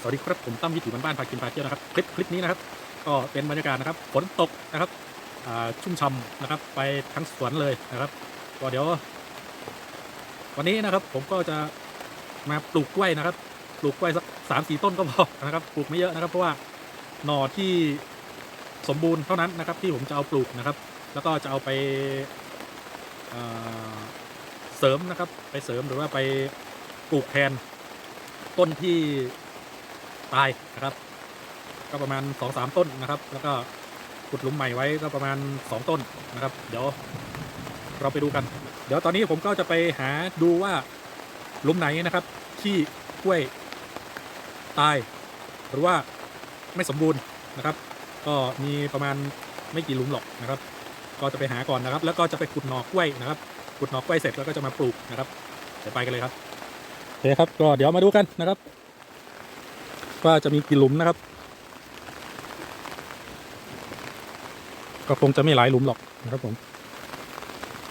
สวัสดีครับผมตั้มวิถีบ้านๆพากินพาเที่ยวนะครับคลิปคลิปนี้นะครับ ก็เป็นบรรยากาศนะครับฝนตกนะครับอ่าชุ่มฉ่ำนะครับ ไปทั้งสวนเลยนะครับก็เดี๋ยว วันนี้นะครับผมก็จะมาปลูกกล้วยนะครับ ปลูกกล้วยสักสามสี่ต้นก็พอนะครับ ปลูกไม่เยอะนะครับ เพราะว่าหน่อที่สมบูรณ์เท่านั้นนะครับ ที่ผมจะเอาปลูกนะครับ แล้วก็จะเอาไปอ่าเสริมนะครับ ไปเสริมหรือว่าไปปลูกแทนต้นที่ ตายนะครับ ก็ประมาณ2อสามต้นนะครับ แล้วก็ขุดหลุมใหม่ไว้ก็ประมาณ 2 ต้นนะครับ เดี๋ยวเราไปดูกัน เดี๋ยวตอนนี้ผมก็จะไปหาดูว่าหลุมไหนนะครับ ที่กล้วยตาย หรือว่าไม่สมบูรณ์นะครับ ก็มีประมาณไม่กี่หลุมหรอกนะครับ ก็จะไปหาก่อนนะครับ แล้วก็จะไปขุดหนอกกล้วยนะครับขุดหน่อกล้วยเสร็จแล้วก็จะมาปลูกนะครับเดี๋ยวไปกันเลยครับโอเคครับก็เดี๋ยวมาดูกันนะครับ ว่าจะมีกี่หลุมนะครับ ก็คงจะไม่หลายหลุมหรอกนะครับผม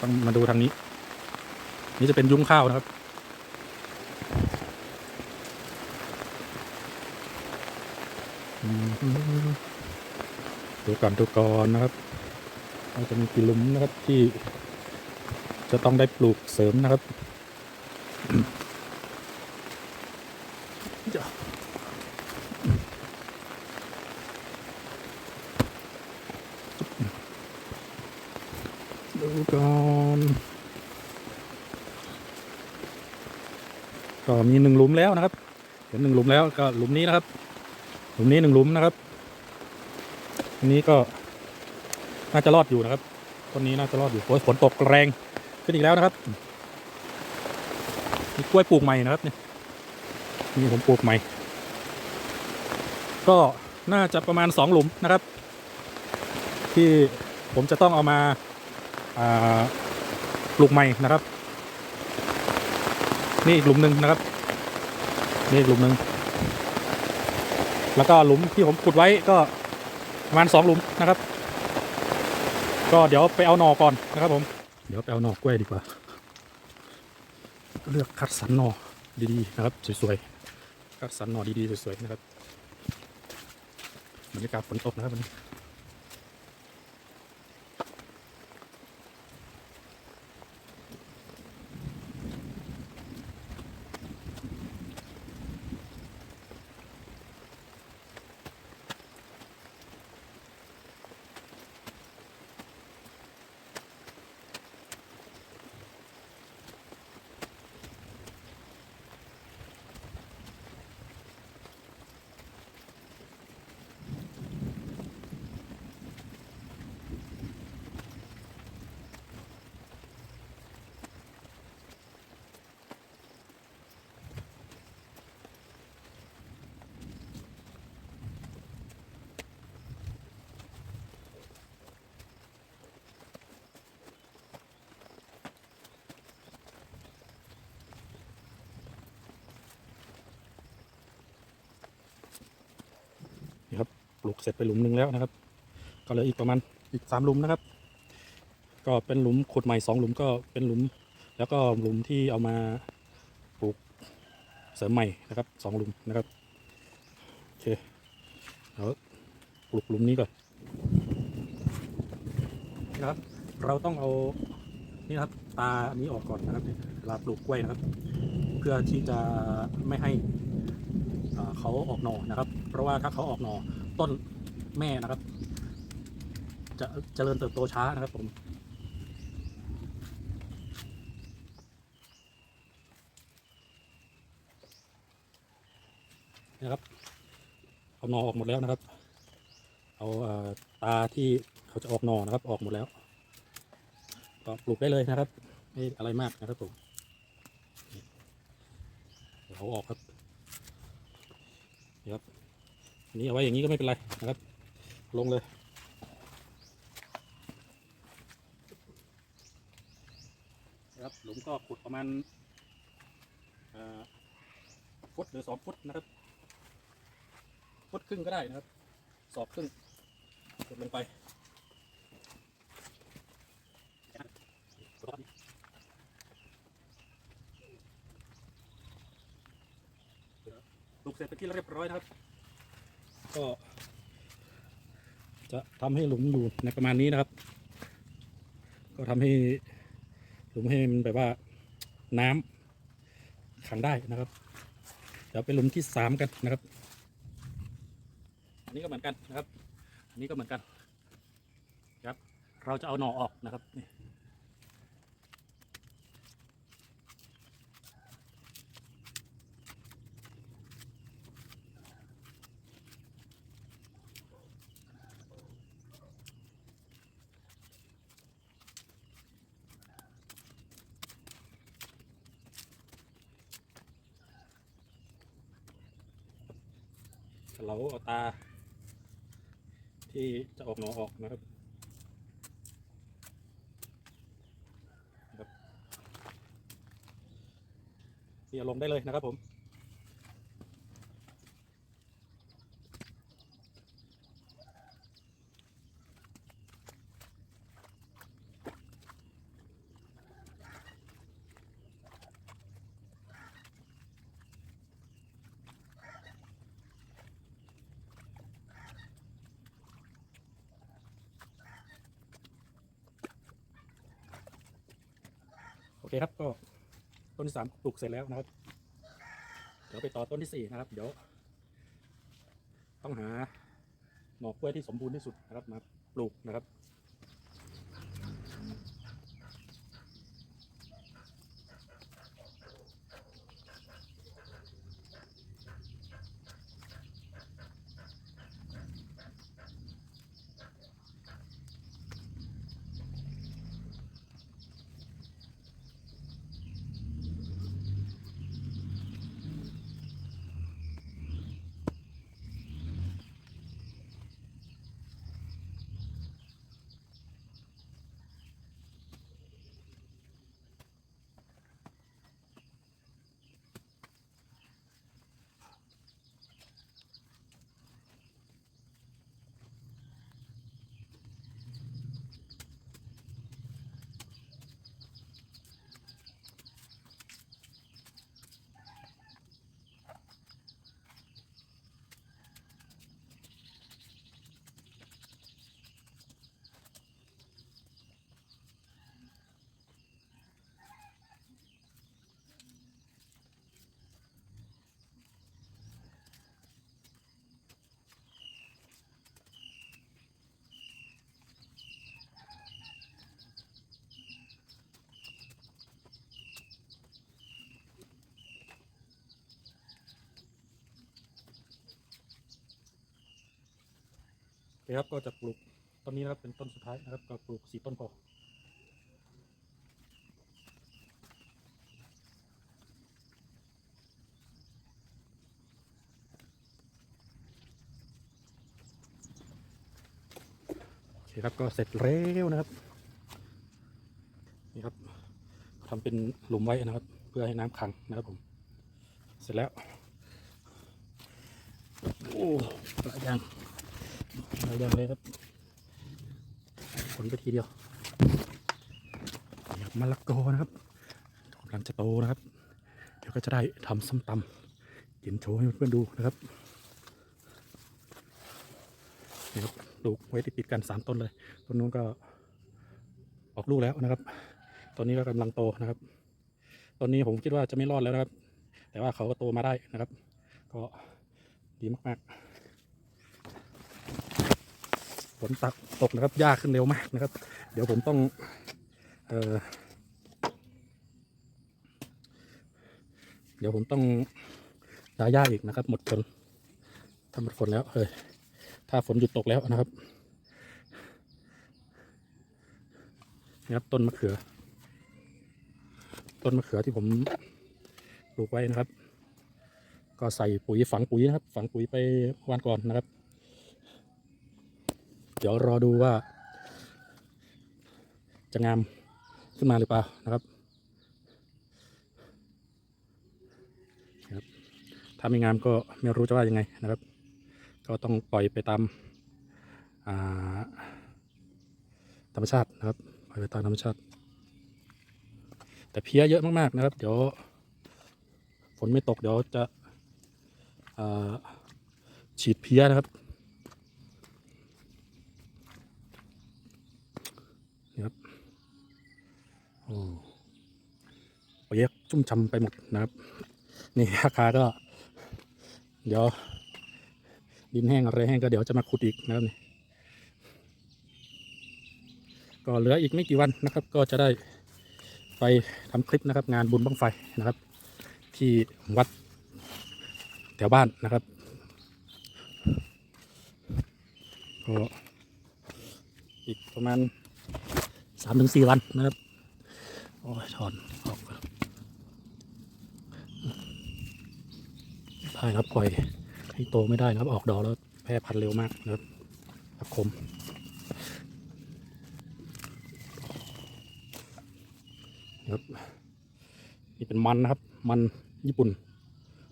ต้องมาดูทางนี้ นี่จะเป็นยุ้งข้าวนะครับ ดูก่อนดูก่อนนะครับว่าจะมีกี่หลุมนะครับที่จะต้องได้ปลูกเสริมนะครับจะดูก่อนก็มีหนึ่งหลุมแล้วนะครับ เห็นหนึ่งหลุ มแล้วก็หลุมนี้นะครับ หลุมนี้หนึ่งหลุมนะครับ อันนี้ก็น่าจะรอดอยู่นะครับต้นนี้น่าจะรอดอยู่โอ้ยฝนตกแรงขึ้นอีกแล้วนะครับมีกล้วยปลูกใหม่นะครับเนี่ยนี่ผมปลูกใหม่ ก็น่าจะประมาณสองหลุมนะครับ ที่ผมจะต้องเอามาอ่าปลูกใหม่นะครับ นี่อีกหลุมหนึ่งนะครับ นี่อีกหลุมหนึ่ง แล้วก็หลุมที่ผมขุดไว้ก็ประมาณสองหลุมนะครับ ก็เดี๋ยวไปเอาหนอก่อนนะครับผม เดี๋ยวไปเอาหนอกล้วยดีกว่า เลือกคัดสรรหนอดีๆนะครับสวยๆคัดสรรหนอดีๆสวยๆนะครับบรรยากาศฝนตกนะครับวันนี้ ปลูกเสร็จไปหลุมหนึ่งแล้วนะครับ ก็เหลืออีกประมาณอีกสามหลุมนะครับ ก็เป็นหลุมขุดใหม่สองหลุมก็เป็นหลุม แล้วก็หลุมที่เอามาปลูกเสริมใหม่นะครับสองหลุมนะครับโอเคเดี๋ยวปลูกหลุมนี้ก่อนนะครับ เราต้องเอานี่ครับตาอันนี้ออกก่อนนะครับเวลาปลูกกล้วยนะครับ เพื่อที่จะไม่ให้เขาออกหน่อนะครับ เพราะว่าถ้าเขาออกหน่อ ต้นแม่นะครับจะเจริญเติบโตช้านะครับผมนะครับเอาหนอออกหมดแล้วนะครับ เอาเอ่อตาที่เขาจะออกหนอนะครับ ออกหมดแล้วก็ปลูกได้เลยนะครับ ไม่อะไรมากนะครับผมเดี๋ยวเอาออกครับนี่ครับ อันนี้เอาไว้อย่างนี้ก็ไม่เป็นไรนะครับ ลงเลย ครับหลุมก็ขุดประมาณฟุตหรือสองฟุตนะครับฟุตครึ่งก็ได้นะครับศอกครึ่งกดลงไปปลูกเสร็จไปเป็นที่เรียบร้อยนะครับ ก็ จะทำให้หลุมอยู่ในประมาณนี้นะครับ ก็ทำให้หลุมให้มันแบบว่าน้ำขังได้นะครับ เดี๋ยวไปหลุมที่สามกันนะครับ อันนี้ก็เหมือนกันนะครับ อันนี้ก็เหมือนกันครับ เราจะเอาหน่อออกนะครับนี่ เราเอาตา ที่จะออกหนอออกนะครับนะครับนี่เอาลงได้เลยนะครับผม เคครับก็ต้นที่สามปลูกเสร็จแล้วนะครับ เดี๋ยวไปต่อต้นที่สี่นะครับ เดี๋ยว ต้องหาหน่อกล้วยที่สมบูรณ์ที่สุดนะครับมาปลูกนะครับ โอเคครับก็จะปลูกต้นนี้นะครับเป็นต้นสุดท้ายนะครับก็ปลูกสี่ต้นพอโอเคครับก็เสร็จแล้วนะครับนี่ครับทำเป็นหลุมไว้นะครับ เพื่อให้น้ำขังนะครับผม เสร็จแล้ว โอ้หลายอย่าง หลายอย่างเลยครับผลไปทีเดียวมะละกอนะครับกำลังจะโตนะครับ เดี๋ยวก็จะได้ทำส้มตำกินโชว์ให้เพื่อนๆดูนะครับนี่ครับลูกไว้ติดๆกันสามต้นเลยต้นนู้นก็ออกลูกแล้วนะครับต้นนี้ก็กำลังโตนะครับต้นนี้ผมคิดว่าจะไม่รอดแล้วนะครับ แต่ว่าเขาก็โตมาได้นะครับ ก็ดีมากๆ ฝ นตักตกนะครับหญ้าขึ้นเร็วมากนะครับ เดี๋ยวผมต้องเออเดี๋ยวผมต้องดาหญ้าอีกนะครับ หมดฝนถ้าหมดฝนแล้วเอยถ้าฝนหยุดตกแล้วนะครับนี่ครับต้นมะเขือ ต้นมะเขือที่ผมปลูกไว้นะครับ ก็ใส่ปุ๋ยฝังปุ๋ยนะครับ ฝังปุ๋ยไปวันก่อนนะครับ เดี๋ยวรอดูว่า จะงามขึ้นมาหรือเปล่านะครับครับถ้าไม่งามก็ไม่รู้จะว่ายังไงนะครับ ก็ต้องปล่อยไปตามธรรมชาตินะครับปล่อยไปตามธรรมชาติ แต่เพี้ยเยอะมากๆนะครับ เดี๋ยวฝนไม่ตกเดี๋ยวจะฉีดเพี้ยนะครับนี่ครับ โอ้เยกชุ่มฉ่ำไปหมดนะครับ นี่ราคาก็ เดี๋ยว ดินแห้งอะไรแห้งก็เดี๋ยวจะมาขุดอีกนะครับนี่ก็เหลืออีกไม่กี่วันนะครับ ก็จะได้ไปทำคลิปนะครับ งานบุญบังไฟนะครับ ที่วัดแถวบ้านนะครับก็อีกประมาณสามถึงสี่วันนะครับ โอ้ยถอนออกก่ได้ครับปล่อยให้โตไม่ได้นะครับ ออกดอกแล้วแพร่พันธุ์เร็วมากนะครับผักคมนะครับนี่เป็นมันนะครับ มันญี่ปุ่น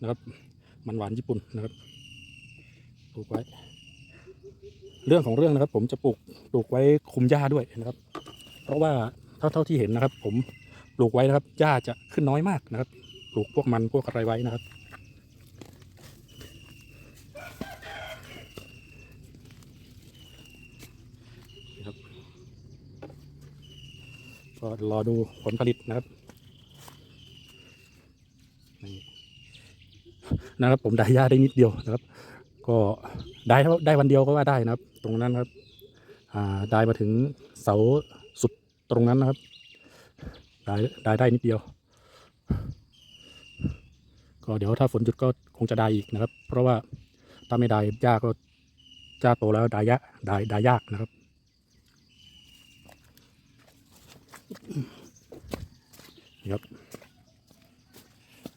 นะครับ มันหวานญี่ปุ่นนะครับปลูกไว้ เรื่องของเรื่องนะครับ ผมจะปลูกปลูกไว้คุมหญ้าด้วยนะครับ เพราะว่า เท่าเท่าที่เห็นนะครับ ผมปลูกไว้นะครับหญ้าจะขึ้นน้อยมากนะครับ ปลูกพวกมันพวกอะไรไว้นะครับนะครับ ก็รอดูผลผลิตนะครับนะครับ ผมได้หญ้าได้นิดเดียวนะครับ ก็ได้ได้วันเดียวก็ว่าได้นะครับ ตรงนั้นครับ อ่าได้มาถึงเสา ตรงนั้นนะครับได้ได้ได้นิดเดียว ก็เดี๋ยวถ้าฝนหยุดก็คงจะได้อีกนะครับ เพราะว่าถ้าไม่ได้หญ้าก็หญ้าโตแล้วได้ยะได้ได้ยากนะครับนี่ครับ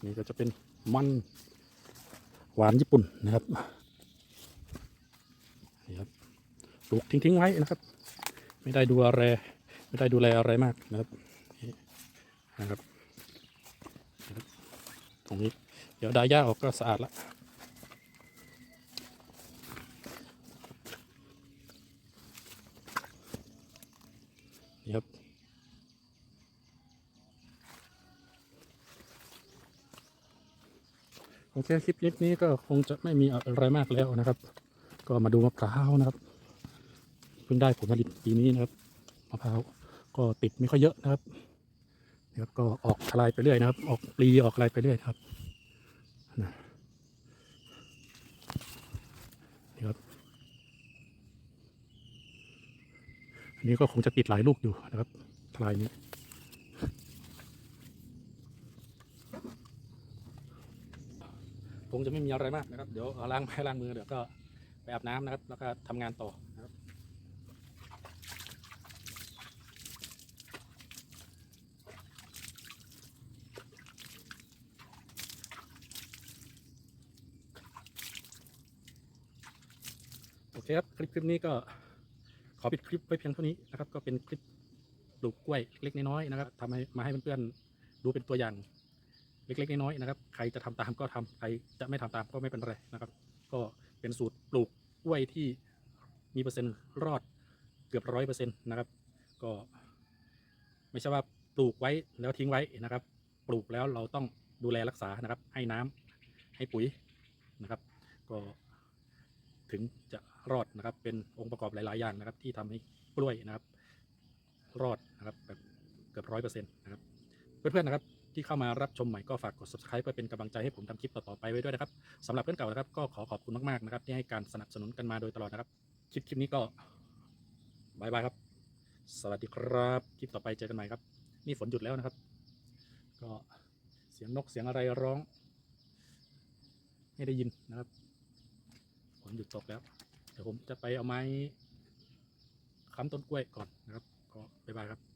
นี่ก็จะเป็นมันหวานญี่ปุ่นนะครับนี่ครับปลูกทิ้งๆไว้นะครับ ไม่ได้ดูอะไร ไม่ได้ดูแลอะไรมากนะครับนะครับ ตรงนี้ เดี๋ยวดาย่าออกก็สะอาดละนี่ครับโอเคคลิปนี้ก็คงจะไม่มีอะไรมากแล้วนะครับ ก็มาดูมะพร้าวนะครับ เพิ่งได้ผลผลิตปีนี้นะครับมะพร้าว ก็ติดไม่ค่อยเยอะนะครับนะครับก็ออกทลายไปเรื่อยนะครับ ออกปลีออกอะไรไปเรื่อยครับนะนี่ครับอันนี้ก็คงจะติดหลายลูกอยู่นะครับทลายนี้คงจะไม่มีอะไรมากนะครับ เดี๋ยวล้างไม้ล้างมือเดี๋ยวก็ไปอาบน้ำนะครับ แล้วก็ทำงานต่อนะครับ คครับคลิปคลิปนี้ก็ขอปิดคลิปไว้เพียงเท่านี้นะครับ ก็เป็นคลิปปลูกกล้วยเล็กน้อยๆนะครับทำให้มาให้เพื่อนๆดูเป็นตัวอย่างเล็กๆน้อยๆนะครับ ใครจะทำตามก็ทำใครจะไม่ทำตามก็ไม่เป็นไรนะครับ ก็เป็นสูตรปลูกกล้วยที่มีเปอร์เซ็นต์รอดเกือบร้อยเปอร์เซ็นต์นะครับ ก็ไม่ใช่ว่าปลูกไว้แล้วทิ้งไว้นะครับ ปลูกแล้วเราต้องดูแลรักษานะครับ ให้น้ำให้ปุ๋ยนะครับ ก็ถึงจะ รอดนะครับ เป็นองค์ประกอบหลาย ๆ อย่างนะครับ ที่ทำให้กล้วยนะครับ รอดนะครับแบบเกือบร้อยเปอร์เซ็นต์นะครับเพื่อน ๆ นะครับ ที่เข้ามารับชมใหม่ก็ฝากกด subscribe เพื่อเป็นกำลังใจให้ผมทำคลิปต่อ ๆ ไปไว้ด้วยนะครับสำหรับเพื่อนเก่านะครับ ก็ขอขอบคุณมาก ๆ นะครับ ที่ให้การสนับสนุนกันมาโดยตลอดนะครับ คลิปคลิปนี้ก็บายบายครับ สวัสดีครับ คลิปต่อไปเจอกันใหม่ครับ นี่ฝนหยุดแล้วนะครับ ก็เสียงนกเสียงอะไรร้อง ให้ได้ยินนะครับ ฝนหยุดตกแล้ว ดี๋ยวผมจะไปเอาไม้ค้ำต้นกล้วยก่อนนะครับ ก็บ๊ายบายครับ